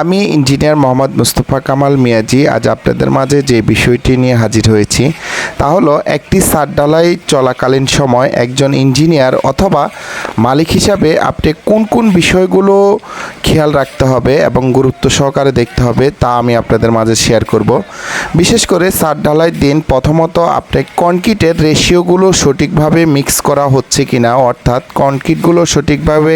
আমি ইঞ্জিনিয়ার মোহাম্মদ মুস্তফা কামাল মিয়াজি, আজ আপনাদের মাঝে যে বিষয়টি নিয়ে হাজির হয়েছি, তা হলো একটি সার ডালাই চলাকালীন সময় একজন ইঞ্জিনিয়ার অথবা মালিক হিসাবে আপনি কোন কোন বিষয়গুলো খেয়াল রাখতে হবে এবং গুরুত্ব সহকারে দেখতে হবে, তা আমি আপনাদের মাঝে শেয়ার করব। বিশেষ করে সার ঢালাই দিন, প্রথমত আপনি কনক্রিটের রেশিওগুলো সঠিকভাবে মিক্স করা হচ্ছে কিনা, অর্থাৎ কনক্রিটগুলো সঠিকভাবে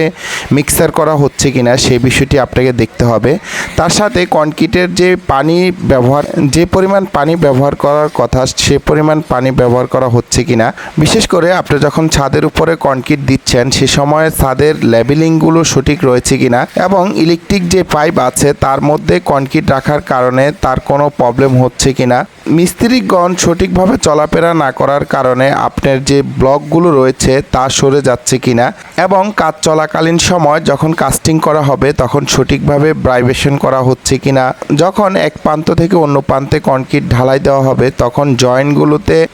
মিক্সার করা হচ্ছে কিনা, সেই বিষয়টি আপনাকে দেখতে হবে। তার সাথে কনক্রিটের যে পানি ব্যবহার, যে পরিমাণ পানি ব্যবহার করার কথা, সে পরিমাণ পানি ব্যবহার করা হচ্ছে কিনা। বিশেষ করে আপনি যখন ছাদের উপরে কনক্রিট দিচ্ছেন, সে সময় ছাদের লেবেলিংগুলো সঠিক রয়েছে কিনা, এবং ইলেকট্রিক যে পাইপ আছে তার মধ্যে কনক্রিট রাখার কারণে তার কোনো প্রবলেম হচ্ছে কিনা মিস্ত্রিগণ সঠিকভাবে চলাফেরা না করার কারণে আপনার যে ব্লকগুলো রয়েছে তা সরে যাচ্ছে কিনা এবং কাজ চলাকালীন সময় যখন কাস্টিং করা হবে তখন সঠিকভাবে ব্রাইভেশন করা হচ্ছে কিনা। যখন এক প্রান্ত থেকে অন্য প্রান্তে কনক্রিট ঢালাই দেওয়া হবে তখন জয়েন্টগুলোতে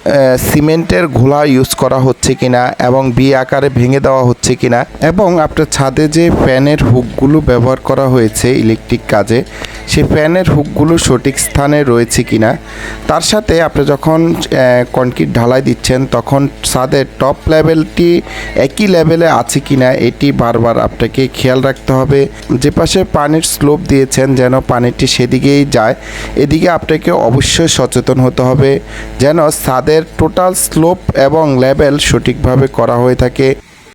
সিমেন্টের ঘোলা ইউজ করা হচ্ছে কিনা এবং বি আকারে ভেঙে দেওয়া হচ্ছে কিনা। এবং আপনার ছাদে যে ফ্যানের হুকগুলো ব্যবহার করা হয়েছে ইলেকট্রিক কাজে সেই ফ্যানের হুকগুলো সঠিক স্থানে রয়েছে কিনা, তার সাথে আপনি যখন কনক্রিট ঢালাই দিচ্ছেন, তখন ছাদের টপ লেভেলটি একই লেভেলে আছে কিনা, এটি বারবার আপনাকে খেয়াল রাখতে হবে। যে পাশে পানির স্লোপ দিয়েছেন, যেন পানিটি সেদিকেই যায়, এদিকে আপনাকে অবশ্যই সচেতন হতে হবে, যেন ছাদের টোটাল স্লোপ এবং লেভেল সঠিকভাবে করা হয়ে থাকে।